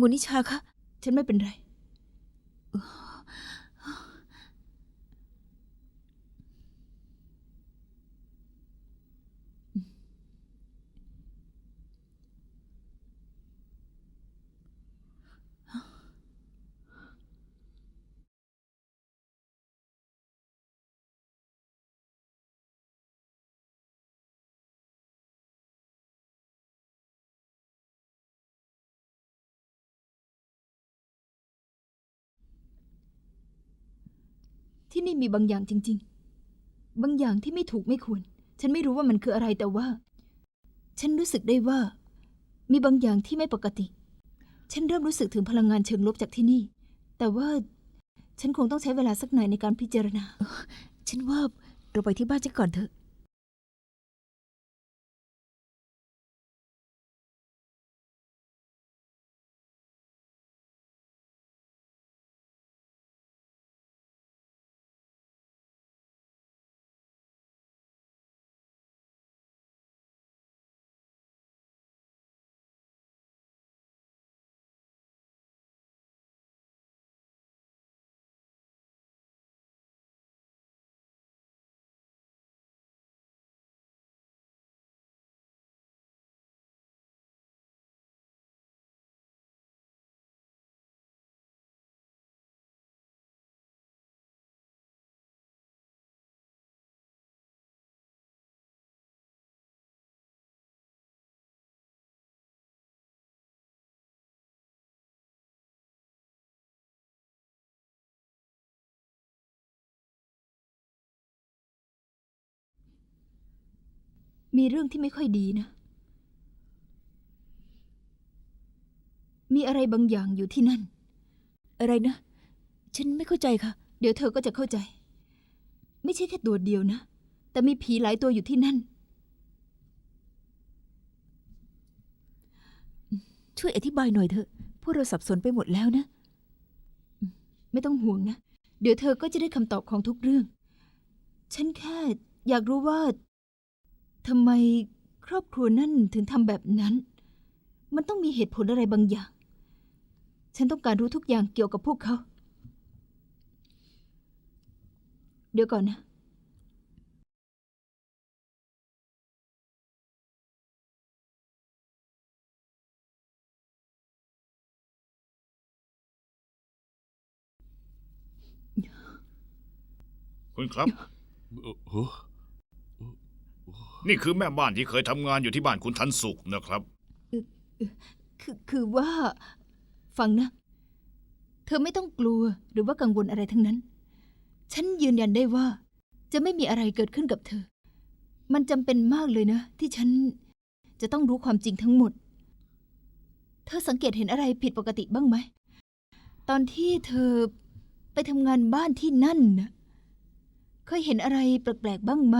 มูนิชาคะ ฉันไม่เป็นไร ที่นี่มีบางอย่างจริง ๆ บางอย่างที่ไม่ถูกไม่ควร ฉันไม่รู้ว่ามันคืออะไรแต่ว่า ฉันรู้สึกได้ว่า มีบางอย่างที่ไม่ปกติ ฉันเริ่มรู้สึกถึงพลังงานเชิงลบจากที่นี่ แต่ว่าฉันคงต้องใช้เวลาสักหน่อยในการพิจารณา ฉันว่าเราไปที่บ้านฉันก่อนเถอะ มีเรื่องที่ไม่ค่อยดีนะ มีอะไรบางอย่างอยู่ที่นั่น อะไรนะ ฉันไม่เข้าใจค่ะ เดี๋ยวเธอก็จะเข้าใจ ไม่ใช่แค่ตัวเดียวนะ แต่มีผีหลายตัวอยู่ที่นั่น ช่วยอธิบายหน่อยเถอะ พวกเราสับสนไปหมดแล้วนะ ไม่ต้องห่วงนะ เดี๋ยวเธอก็จะได้คำตอบของทุกเรื่อง ฉันแค่อยากรู้ว่า ทำไมครอบครัวนั่นถึงทำแบบนั้น มันต้องมีเหตุผลอะไรบางอย่าง ฉันต้องการรู้ทุกอย่างเกี่ยวกับพวกเขา เดี๋ยวก่อนนะ คุณครับ เอ่อเฮ้อ นี่คือแม่บ้านที่เคยทำงานอยู่ที่บ้านคุณทันสุขนะครับ คือคือว่า ฟังนะ เธอไม่ต้องกลัวหรือว่ากังวลอะไรทั้งนั้น ฉันยืนยันได้ว่า จะไม่มีอะไรเกิดขึ้นกับเธอ มันจำเป็นมากเลยนะ ที่ฉันจะต้องรู้ความจริงทั้งหมด เธอสังเกตเห็นอะไรผิดปกติบ้างไหม ตอนที่เธอไปทำงานบ้านที่นั่นนะเคยเห็นอะไรแปลกๆบ้างไหม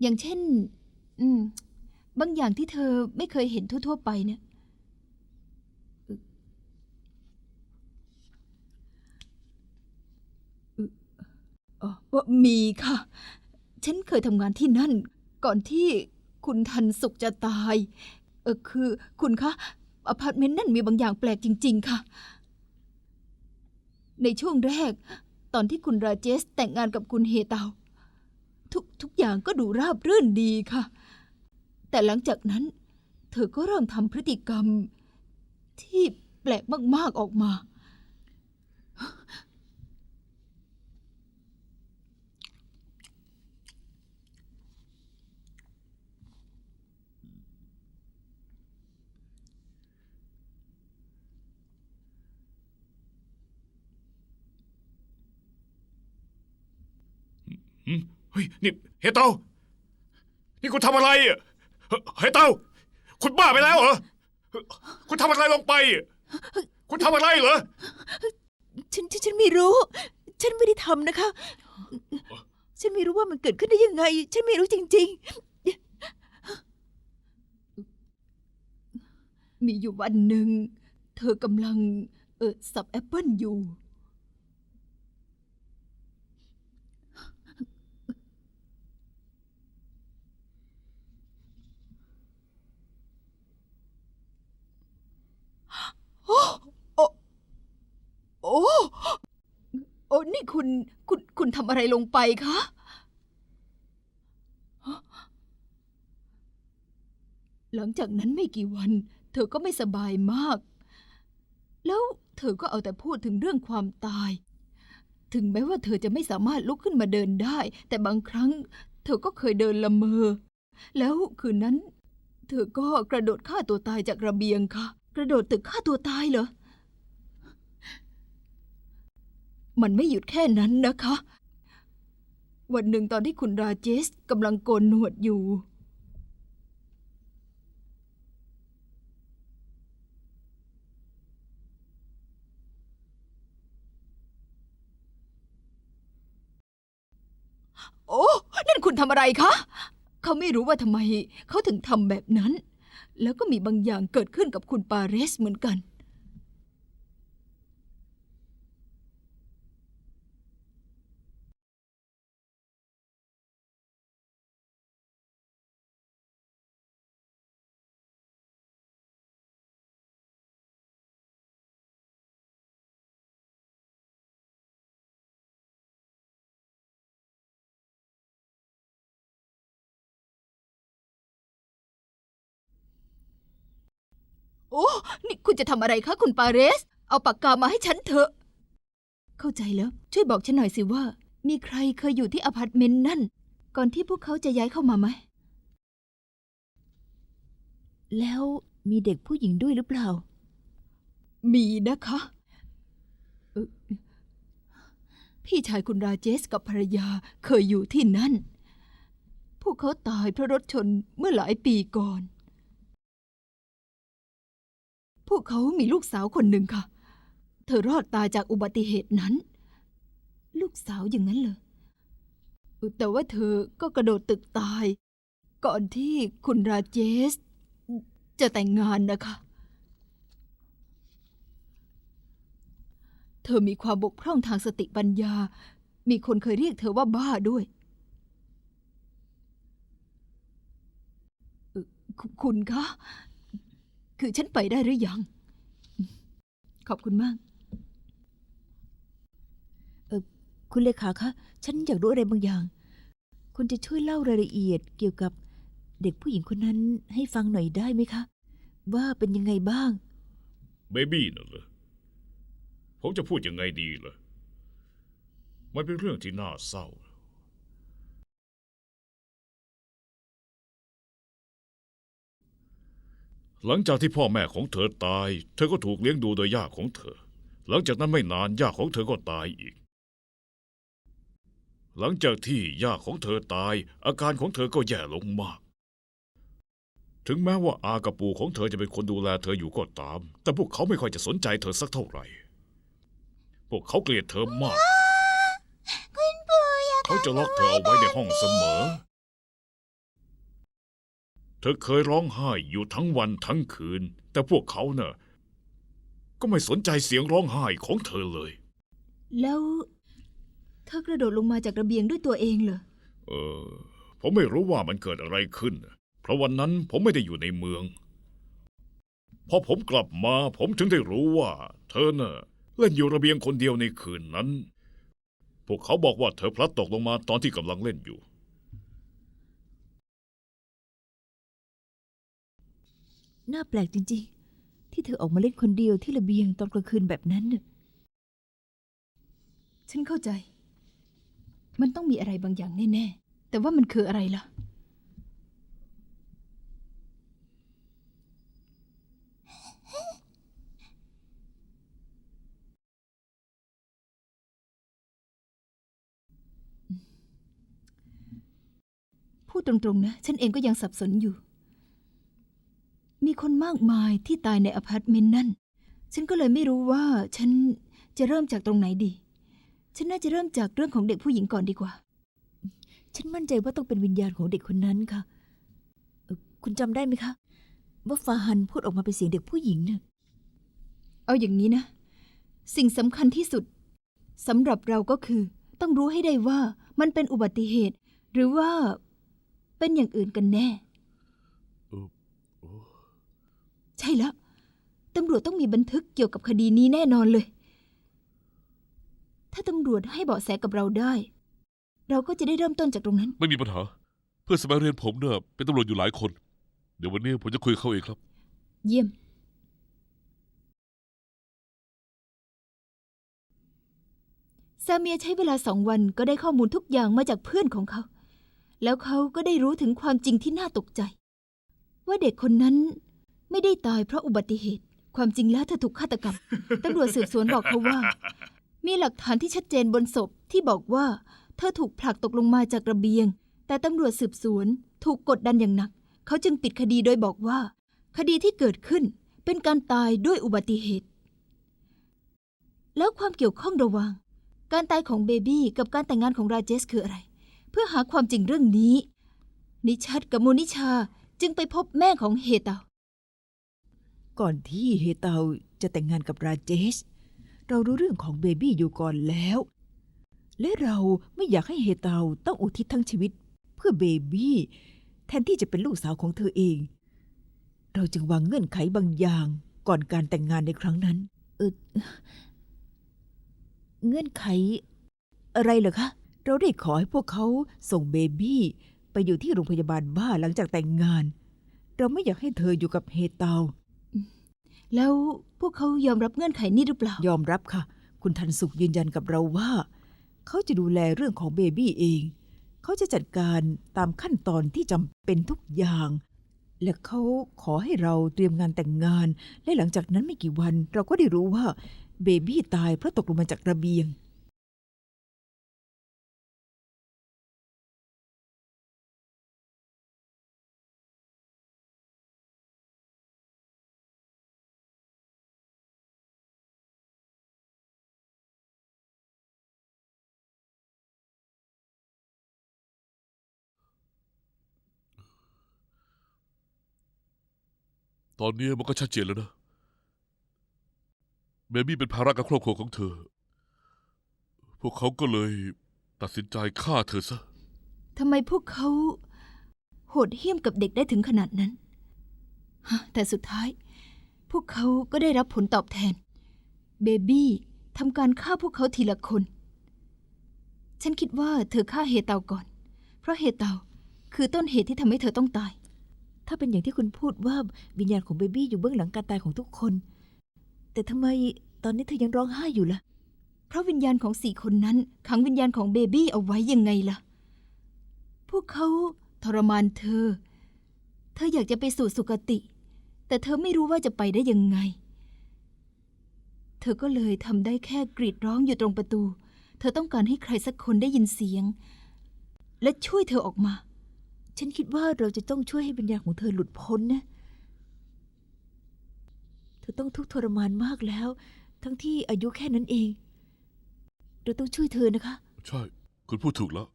อย่างเช่น อืม บางอย่างที่เธอไม่เคยเห็นทั่ว ๆ ไปเนี่ยเอ่อเอ่อว่ามีค่ะ ฉันเคยทำงานที่นั่น ก่อนที่คุณทันสุขจะตาย เออคือคุณคะอพาร์ตเมนต์นั่นมีบางอย่างแปลกจริง ๆ ค่ะ ในช่วงแรก ตอนที่คุณราเจสแต่งงานกับคุณเฮเตา ทุกทุกอย่างก็ดูราบรื่นดีค่ะ แต่หลังจากนั้น เธอก็เริ่มทำพฤติกรรม ที่แปลกมาก ๆออกมาหืม เฮ้ยนี่เฮเตานี่คุณทำอะไรอะเฮเฮเตาคุณบ้าไปแล้วเหรอคุณทำอะไรลงไปอะคุณทำอะไรเหรอฉันฉันฉันไม่รู้ ฉันไม่ได้ทำนะคะ ฉันไม่รู้ว่ามันเกิดขึ้นได้ยังไง ฉันไม่รู้จริง ๆ มีอยู่วันหนึ่ง เธอกำลังเออสับแอปเปิลอยู่ นี่คุณคุณคุณทำอะไรลงไปคะ หลังจากนั้นไม่กี่วัน เธอก็ไม่สบายมาก แล้วเธอก็เอาแต่พูดถึงเรื่องความตาย ถึงแม้ว่าเธอจะไม่สามารถลุกขึ้นมาเดินได้ แต่บางครั้ง เธอก็เคยเดินละเมอ แล้วคืนนั้น เธอก็กระโดดฆ่าตัวตายจากระเบียงค่ะ กระโดดตึกฆ่าตัวตายเหรอ มันไม่หยุดแค่นั้นนะคะ วันหนึ่งตอนที่คุณราเจสกำลังโกนหนวดอยู่ โอ้ นั่นคุณทำอะไรคะ เขาไม่รู้ว่าทำไม เขาถึงทำแบบนั้น แล้วก็มีบางอย่างเกิดขึ้นกับคุณปาเรสเหมือนกัน จะทำอะไรคะคุณปาเรส เอาปากกามาให้ฉันเถอะ เข้าใจแล้ว ช่วยบอกฉันหน่อยสิว่า มีใครเคยอยู่ที่อพาร์ตเมนต์นั่น ก่อนที่พวกเขาจะย้ายเข้ามาไหม แล้วมีเด็กผู้หญิงด้วยหรือเปล่า มีนะคะเอ่อพี่ชายคุณราเจสกับภรรยาเคยอยู่ที่นั่น พวกเขาตายเพราะรถชนเมื่อหลายปีก่อน พวกเขามีลูกสาวคนหนึ่งค่ะ เธอรอดตายจากอุบัติเหตุนั้น ลูกสาวอย่างนั้นเลยแต่ว่าเธอก็กระโดดตึกตาย ก่อนที่คุณราเจส จะแต่งงานนะคะ เธอมีความบกพร่องทางสติปัญญา มีคนเคยเรียกเธอว่าบ้าด้วยคคุณคะ คือฉันไปได้หรือยัง ขอบคุณมากคุณเลขาคะ ฉันอยากรู้อะไรบางอย่าง คุณจะช่วยเล่ารายละเอียดเกี่ยวกับเด็กผู้หญิงคนนั้นให้ฟังหน่อยได้ไหมคะ ว่าเป็นยังไงบ้าง เบบี้น่ะเหรอผมจะพูดยังไงดีล่ะ มันเป็นเรื่องที่น่าเศร้า หลังจากที่พ่อแม่ของเธอตาย เธอก็ถูกเลี้ยงดูโดยย่าของเธอ หลังจากนั้นไม่นานย่าของเธอก็ตายอีก หลังจากที่ย่าของเธอตาย อาการของเธอก็แย่ลงมาก ถึงแม้ว่าอากับปู่ของเธอจะเป็นคนดูแลเธออยู่ก็ตาม แต่พวกเขาไม่ค่อยจะสนใจเธอสักเท่าไหร่ พวกเขาเกลียดเธอมาก เขาจะล็อกเธอเอาไว้ในห้องเสมอ เธอเคยร้องไห้อยู่ทั้งวันทั้งคืน แต่พวกเขาเน่ะก็ไม่สนใจเสียงร้องไห้ของเธอเลย แล้วเธอกระโดดลงมาจากระเบียงด้วยตัวเองเหรอ เออ ผมไม่รู้ว่ามันเกิดอะไรขึ้น เพราะวันนั้นผมไม่ได้อยู่ในเมือง พอผมกลับมาผมถึงได้รู้ว่า เธอเน่ะเล่นอยู่ระเบียงคนเดียวในคืนนั้น พวกเขาบอกว่าเธอพลัดตกลงมาตอนที่กำลังเล่นอยู่ น่าแปลกจริง ๆ ที่เธอออกมาเล่นคนเดียวที่ระเบียงตอนกลางคืนแบบนั้นน่ะฉันเข้าใจ มันต้องมีอะไรบางอย่างแน่ๆ แต่ว่ามันคืออะไรล่ะ พูดตรงๆนะ ฉันเองก็ยังสับสนอยู่ คนมากมายที่ตายในอพาร์ตเมนต์นั่น ฉันก็เลยไม่รู้ว่าฉันจะเริ่มจากตรงไหนดี ฉันน่าจะเริ่มจากเรื่องของเด็กผู้หญิงก่อนดีกว่า ฉันมั่นใจว่าต้องเป็นวิญญาณของเด็กคนนั้นค่ะ คุณจำได้ไหมคะ ว่าฟาฮันพูดออกมาเป็นเสียงเด็กผู้หญิงน่ะเอาอย่างนี้นะ สิ่งสำคัญที่สุดสำหรับเราก็คือ ต้องรู้ให้ได้ว่ามันเป็นอุบัติเหตุ หรือว่าเป็นอย่างอื่นกันแน่ เออโอ้ ใช่แล้ว ตำรวจต้องมีบันทึกเกี่ยวกับคดีนี้แน่นอนเลยถ้าถ้าตำรวจให้เบาะแสกับเราได้ เราก็จะได้เริ่มต้นจากตรงนั้น ไม่มีปัญหา เพื่อนสมัยเรียนผมเนี่ยเป็นตำรวจอยู่หลายคน เดี๋ยววันนี้ผมจะคุยกับเขาเองครับ เยี่ยม ซาเมียใช้เวลาสองวันก็ได้ข้อมูลทุกอย่างมาจากเพื่อนของเขา แล้วเขาก็ได้รู้ถึงความจริงที่น่าตกใจ ว่าเด็กคนนั้น ไม่ได้ตายเพราะอุบัติเหตุ ความจริงแล้วเธอถูกฆาตกรรมตำรวจสืบสวนบอกเขาว่า มีหลักฐานที่ชัดเจนบนศพที่บอกว่า เธอถูกผลักตกลงมาจากระเบียง แต่ตำรวจสืบสวนถูกกดดันอย่างหนัก เขาจึงปิดคดีโดยบอกว่า คดีที่เกิดขึ้นเป็นการตายด้วยอุบัติเหตุ แล้วความเกี่ยวข้องระหว่างการตายของเบบี้กับการแต่งงานของราเจสคืออะไร เพื่อหาความจริงเรื่องนี้ นิชัดกับโมนิชาจึงไปพบแม่ของเฮเตา ก่อนที่เฮเตาจะแต่งงานกับราเจสเรารู้เรื่องของเบบี้อยู่ก่อนแล้ว และเราไม่อยากให้เฮเตาต้องอุทิศทั้งชีวิต เพื่อเบบี้แทนที่จะเป็นลูกสาวของเธอเอง เราจึงวางเงื่อนไขบางอย่างก่อนการแต่งงานในครั้งนั้น เออเงื่อนไข อะไรเหรอคะ เราได้ขอให้พวกเขาส่งเบบี้ไปอยู่ที่โรงพยาบาลบ้าหลังจากแต่งงาน เราไม่อยากให้เธออยู่กับเฮเตา แล้วพวกเขายอมรับเงื่อนไขนี้หรือเปล่า ยอมรับค่ะ คุณทันสุขยืนยันกับเราว่า เขาจะดูแลเรื่องของเบบี้เอง เขาจะจัดการตามขั้นตอนที่จำเป็นทุกอย่าง และเขาขอให้เราเตรียมงานแต่งงาน และหลังจากนั้นไม่กี่วัน เราก็ได้รู้ว่าเบบี้ตายเพราะตกลงมาจากระเบียง ตอนนี้มันก็ชัดเจนแล้วนะเบบี้เป็นภาระกับครอบครัวของเธอ พวกเขาก็เลยตัดสินใจฆ่าเธอซะ ทำไมพวกเขา โหดเหี้ยมกับเด็กได้ถึงขนาดนั้นฮะแต่สุดท้าย พวกเขาก็ได้รับผลตอบแทน เบบี้ทำการฆ่าพวกเขาทีละคน ฉันคิดว่าเธอฆ่าเฮเตาก่อน เพราะเฮเตาคือต้นเหตุที่ทำให้เธอต้องตาย ถ้าเป็นอย่างที่คุณพูดว่าวิญญาณของเบบี้อยู่เบื้องหลังการตายของทุกคน แต่ทำไมตอนนี้เธอยังร้องไห้อยู่ล่ะ เพราะวิญญาณของสี่คนนั้นขังวิญญาณของเบบี้เอาไว้ยังไงล่ะ พวกเขาทรมานเธอ เธออยากจะไปสู่สุคติ แต่เธอไม่รู้ว่าจะไปได้ยังไง เธอก็เลยทำได้แค่กรีดร้องอยู่ตรงประตู เธอต้องการให้ใครสักคนได้ยินเสียง และช่วยเธอออกมา ฉันคิดว่าเราจะต้องช่วยให้วิญญาณของเธอหลุดพ้นนะ เธอต้องทุกข์ทรมานมากแล้ว ทั้งที่อายุแค่นั้นเอง เราต้องช่วยเธอนะคะ ใช่ คุณพูดถูกแล้ว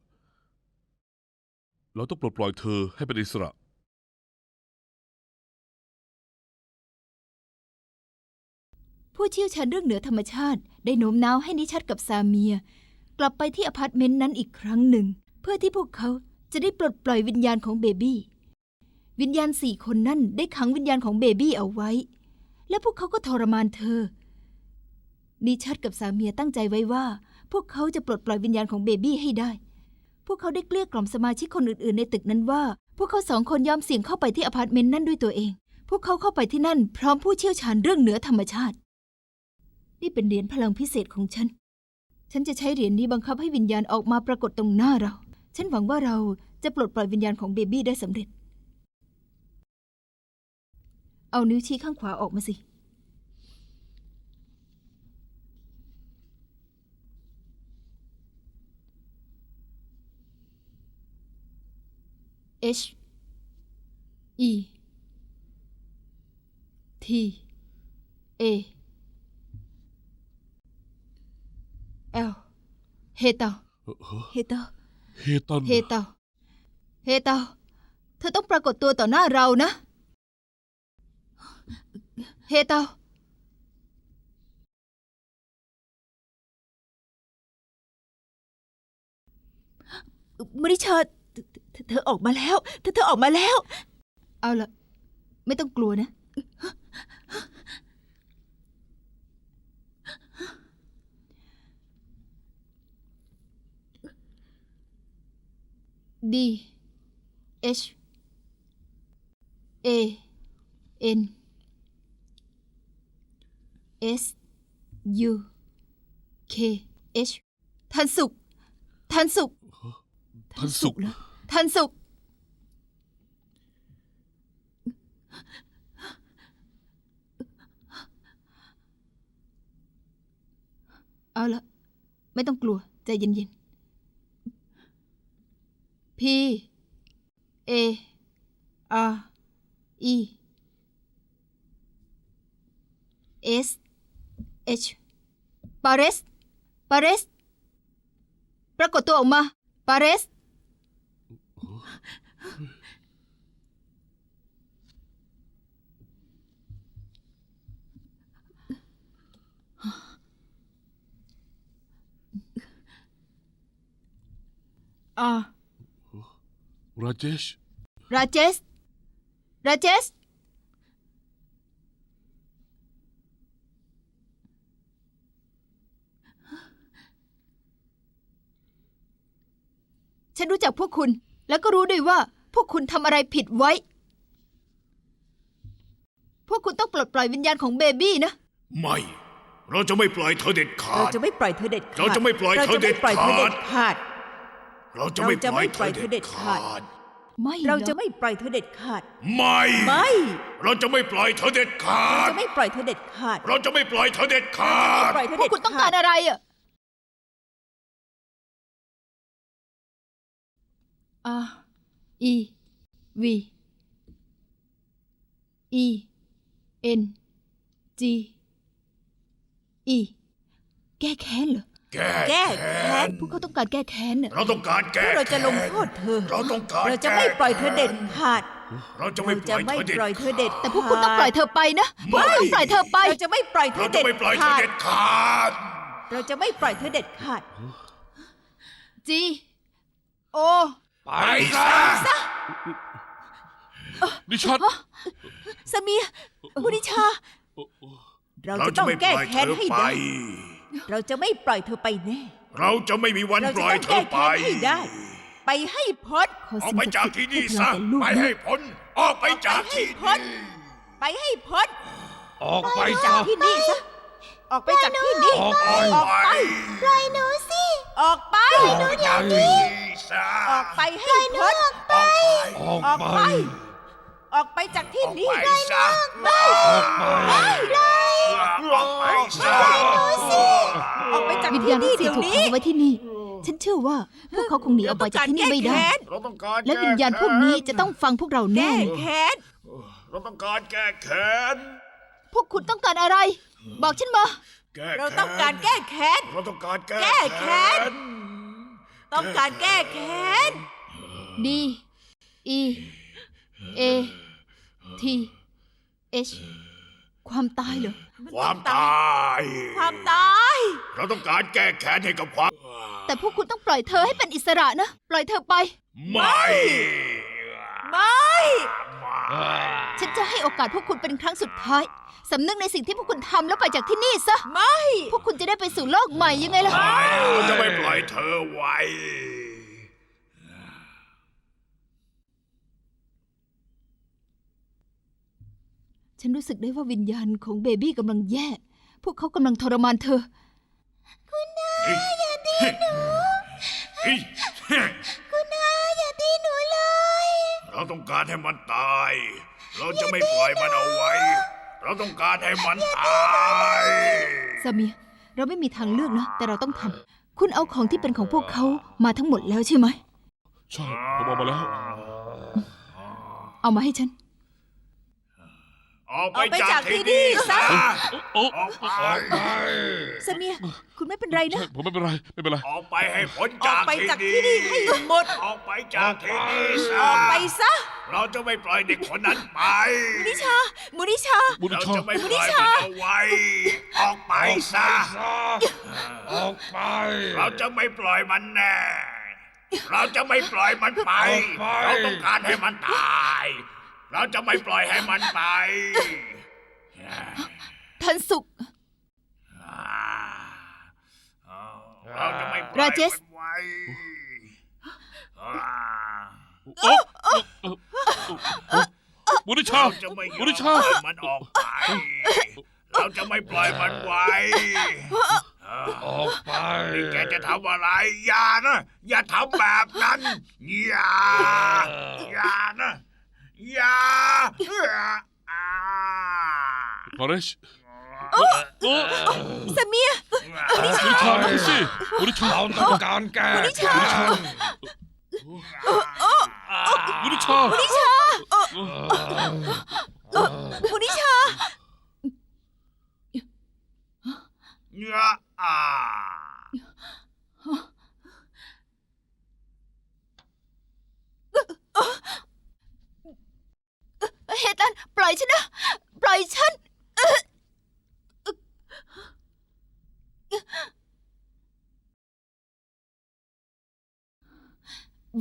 เราต้องปลดปล่อยเธอให้เป็นอิสระ ผู้เชี่ยวชาญเรื่องเหนือธรรมชาติ ได้โน้มน้าวให้นิชัดกับซาเมีย กลับไปที่อพาร์ตเมนต์นั้นอีกครั้งหนึ่ง เพื่อที่พวกเขา จะได้ปลดปล่อยวิญญาณของเบบี้ วิญญาณสี่คนนั่นได้ขังวิญญาณของเบบี้เอาไว้ และพวกเขาก็ทรมานเธอ นิชัดกับสามีตั้งใจไว้ว่า พวกเขาจะปลดปล่อยวิญญาณของเบบี้ให้ได้ พวกเขาได้เกลี้ยกล่อมสมาชิกคนอื่นๆ ในตึกนั้นว่า พวกเขาสองคนยอมเสี่ยงเข้าไปที่อพาร์ตเมนต์นั่นด้วยตัวเอง พวกเขาเข้าไปที่นั่น พร้อมผู้เชี่ยวชาญเรื่องเหนือธรรมชาติ นี่เป็นเหรียญพลังพิเศษของฉัน ฉันจะใช้เหรียญนี้บังคับให้วิญญาณออกมาปรากฏตรงหน้าเรา ฉันหวังว่าเราจะปลดปล่อยวิญญาณของเบบี้ได้สำเร็จ เอานิ้วชี้ข้างขวาออกมาสิ H E T A L เฮเตาเอ่อเฮ้อเฮเตอร์ เฮตันเฮเตาเฮเตาเธอต้องปรากฏตัวต่อหน้าเรานะ เฮเตามริชาเธอเธอเธอออกมาแล้ว เธอเธอออกมาแล้ว เอาละไม่ต้องกลัวนะ D H A N S U K H ทันสุขทันสุขทันสุขเหรอทันสุข เอาละ ไม่ต้องกลัว ใจเย็นๆ P A R E S H ปาเรสปาเรสปรากฏตัวออกมาปาเรสอ่า ราเจชราเจส ราเจส ฉันรู้จักพวกคุณ แล้วก็รู้ด้วยว่า พวกคุณทำอะไรผิดไว้ พวกคุณต้องปลดปล่อยวิญญาณของเบบี้นะ ไม่ เราจะไม่ปล่อยเธอเด็ดขาเราด จะไม่ปล่อยเธอเด็ดขาดเราจะไม่ปล่อยเราเธอจะเด็ไม่ดปล่อยเธอขาเด็ดดขาด เราจะไม่ปล่อยเธอเด็ดขาด ไม่เราหอจะไม่ปล่อยเธอเด็ดขาด ไม่ ไม่ เราจะไม่ปล่อยเธอเด็ดขาเราดจะไม่ปล่อยเธอเด็ดขาด เราจะไม่ปล่อยเธอเด็ดขาดปล่อยเธอพวเด็กดคุณต้องขาการดอะไรอะ R E V E N G E แก้แค้นเหรอ แก้แก้แค้นพวกเขาต้องการแก้แค้นน่ะเราต้องการแก้เราจะลงแค้นโทษเธอ เราต้องการเราจะไม่ปล่อยเธอเด็ดแก้ขาด เราจะเราไม่ปจะล่อยไม่เธอเด็ดปล่อยเธอเด็ดแต่พวกคุณต้องปล่อยเธอไปนะพวกคุณต้องปล่อยเธอไป เราจะไม่ปล่อยเธเราอจะเด็ดไม่ปล่อยเธอขาดเด็ดขาด เราจะไม่ปล่อยเธอเด็ดขาด G O ไปซะดิฉันสเมียมุนิชา เราเราจะจะต้องไม่ปแก้ล่อยแค้นเธอให้ไป ได้ เราจะไม่ปล่อยเธอไปแน่ เราจะไม่มีวันเราปจะล่อยต้องเธแก้อไป แค้นให้ได้ ไปให้พ้นขอออกสิ่งไปศักจากดิ์สิทที่ธิ์นี่พวกซะเราแต่ลูกไปนะให้พ้น ออกไปจากที่ไปให้พ้นี่นไปให้พ้นออกไปจาซะ กที่นี่ซะ ออกไปจากที่นี่ ออกไป ออกไป ปล่อยออกไป ออกไปจากที่นี่ซะออกไปให้พ้น ออกไป ออกออกไปไป ออกไปจากที่ออกนี่ไปซะออกไปออกไปซะออกไปจากวิญที่ญาณนี่ที่สิเดี๋ยวถูกนี้ขังไว้ที่นี่ ฉันเชื่อว่าพวกเขาคงหนีออกไปจากที่นี่ไม่ได้ เราต้องการและวิญญาณพวกนี้จะต้องฟังพวกเราแน่แก้เลยแค้นเราต้องการแก้แค้นพวกคุณต้องการอะไร บอกฉันมา แก้เราต้องการแก้แค้น เราต้องการแก้แก้แค้น ต้องการแก้แค้น D E A T H ความตายเหรอ ความตาย ความตาย เราต้องการแก้แค้นให้กับความ แต่พวกคุณต้องปล่อยเธอให้เป็นอิสระนะ ปล่อยเธอไป ไม่ ไม่ ฉันจะให้โอกาสพวกคุณเป็นครั้งสุดท้าย สำนึกในสิ่งที่พวกคุณทำแล้วไปจากที่นี่ซะ ไม่ พวกคุณจะได้ไปสู่โลกใหม่ยังไงล่ะเราจะไม่ปล่อยเธอไว้ ฉันรู้สึกได้ว่าวิญญาณของเบบี้กำลังแย่ พวกเขากำลังทรมานเธอ คุณนาอย่าตีหนู คุณอาอย่าตีหนูเลย เราต้องการให้มันตาย เราจะไม่ปล่อยมันเอาไว้ เราต้องการให้มันตายซาเมียเราไม่มีทางเลือกนะ แต่เราต้องทำคุณเอาของที่เป็นของพวกเขามาทั้งหมดแล้วใช่ไหม ใช่ ผมเอามาแล้ว เอามาให้ฉัน ออกไปออกไปจากจากที่ที่นี่นี่ซะซะโอ้ออกไปสเมียคุณไม่เป็นไรนะใช่ผมไม่เป็นไร ไม่เป็นไร ออกไปให้พ้นออจากกไปที่จากนี่ที่นี่ให้หมด ออกไปจากที่นี่ซะออกไปซะเราจะไม่ปล่อยเด็กคนนั้นไปมุนิชามุนิชา บุญเราชอจะไม่ปล่อยมันเอาไว้ ออกไปซะ ออกไป เราจะไม่ปล่อยมันแน่ เราจะไม่ปล่อยมันไป ออกไป เราต้องการให้มันตาย เราจะไม่ปล่อยให้มันไปทันสุข เราจะไม่ปล่อยราเจส มันไว้โอ๊ะบุริชา เราจะไม่ยอบุมริปชาล่อยมันออกไป เราจะไม่ปล่อยมันไว้เออออกไปนี่แกจะทำอะไร อย่านะ อย่าทำแบบนั้น อย่า อย่านะ อย่าอ่าฟอเรชสเมียบุริชาดูสิบุริชาเราต้องการแก้บุริชา บุริชา บุริชา อย่าอ่า เฮตันปล่อยฉันนะ ปล่อยฉัน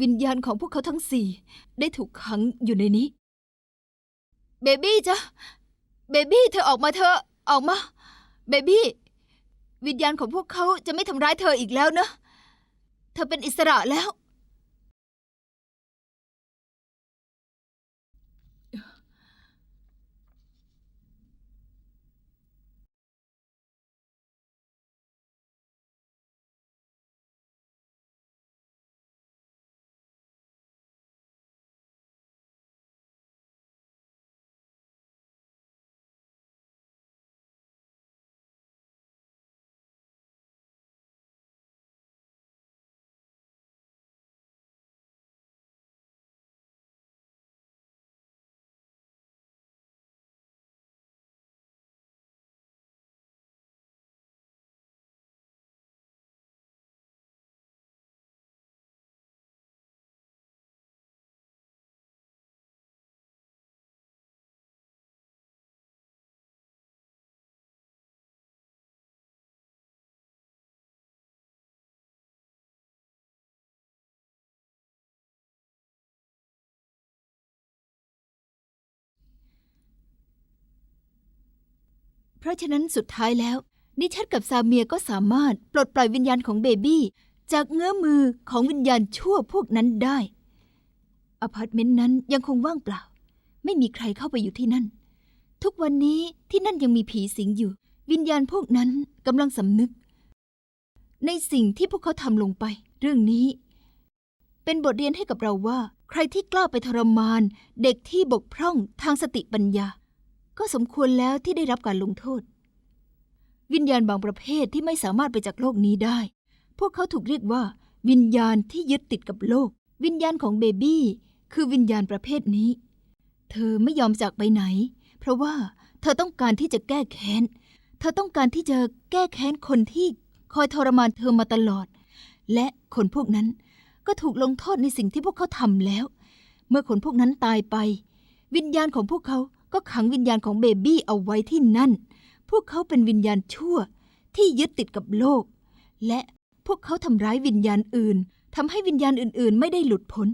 วิญญาณของพวกเขาทั้งสี่ได้ถูกขังอยู่ในนี้ เบบี้จ้ะเบบี้เธอออกมาเถอะออกมา เบบี้วิญญาณของพวกเขาจะไม่ทำร้ายเธออีกแล้วนะ เธอเป็นอิสระแล้ว เพราะฉะนั้นสุดท้ายแล้ว นิชัดกับซาเมียก็สามารถปลดปล่อยวิญญาณของเบบี้จากเงื้อมือของวิญญาณชั่วพวกนั้นได้ อพาร์ตเมนต์นั้นยังคงว่างเปล่า ไม่มีใครเข้าไปอยู่ที่นั่น ทุกวันนี้ที่นั่นยังมีผีสิงอยู่ วิญญาณพวกนั้นกำลังสำนึก ในสิ่งที่พวกเขาทำลงไป เรื่องนี้ เป็นบทเรียนให้กับเราว่า ใครที่กล้าไปทรมาน เด็กที่บกพร่องทางสติปัญญา ก็สมควรแล้วที่ได้รับการลงโทษ วิญญาณบางประเภทที่ไม่สามารถไปจากโลกนี้ได้ พวกเขาถูกเรียกว่า วิญญาณที่ยึดติดกับโลก วิญญาณของเบบี้คือวิญญาณประเภทนี้ เธอไม่ยอมจากไปไหน เพราะว่าเธอต้องการที่จะแก้แค้น เธอต้องการที่จะแก้แค้นคนที่คอยทรมานเธอมาตลอด และคนพวกนั้นก็ถูกลงโทษในสิ่งที่พวกเขาทำแล้ว เมื่อคนพวกนั้นตายไป วิญญาณของพวกเขา ก็ขังวิญญาณของเบบี้เอาไว้ที่นั่น พวกเขาเป็นวิญญาณชั่วที่ยึดติดกับโลก และพวกเขาทำร้ายวิญญาณอื่นทำให้วิญญาณอื่นๆ ไม่ได้หลุดพ้น